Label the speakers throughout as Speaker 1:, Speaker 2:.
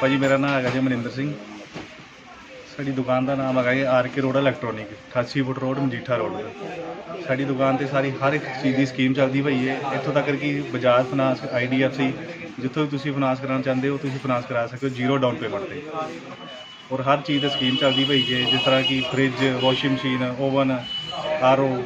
Speaker 1: ਭਾਜੀ, ਮੇਰਾ ਨਾਮ ਹੈਗਾ ਜੀ ਮਨਿੰਦਰ ਸਿੰਘ। ਸਾਡੀ ਦੁਕਾਨ ਦਾ ਨਾਮ ਹੈਗਾ G R K road electronic 88 foot road, Majitha road. ਸਾਡੀ ਦੁਕਾਨ ਤੇ ਸਾਰੀ ਹਰ ਇੱਕ ਚੀਜ਼ ਦੀ ਸਕੀਮ ਚੱਲਦੀ ਪਈ ਹੈ ਇੱਥੋਂ ਤੱਕ ਕਿ ਬਜਾਜ ਫਾਈਨਾਂਸ ਆਈਡੀਐਫਸੀ ਜਿੱਥੋਂ ਵੀ ਤੁਸੀਂ ਫਾਈਨਾਂਸ ਕਰਾਉਣਾ ਚਾਹੁੰਦੇ ਹੋ, ਤੁਸੀਂ ਫਾਈਨਾਂਸ ਕਰਾ ਸਕਦੇ ਹੋ ਜ਼ੀਰੋ ਡਾਊਨ ਪੇਮੈਂਟ ਤੇ। ਔਰ ਹਰ ਚੀਜ਼ ਦੀ ਸਕੀਮ ਚੱਲਦੀ ਪਈ ਹੈ ਜਿਸ ਤਰ੍ਹਾਂ ਕਿ fridge washing machine oven RO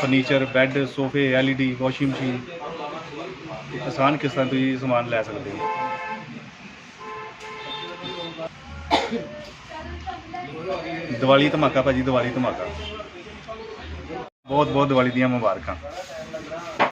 Speaker 1: furniture bed ਸੋਫੇ ਐਲਈਡੀ ਵਾਸ਼ਿੰਗ ਮਸ਼ੀਨ ਆਸਾਨ ਕਿਸ਼ਤਾਂ ਤੁਸੀਂ ਸਮਾਨ ਲੈ ਸਕਦੇ ਹੋ? ਦੀਵਾਲੀ ਧਮਾਕਾ ਭਾਜੀ ਦੀਵਾਲੀ ਧਮਾਕਾ। ਬਹੁਤ ਬਹੁਤ ਦੀਵਾਲੀ ਦੀਆਂ ਮੁਬਾਰਕਾਂ।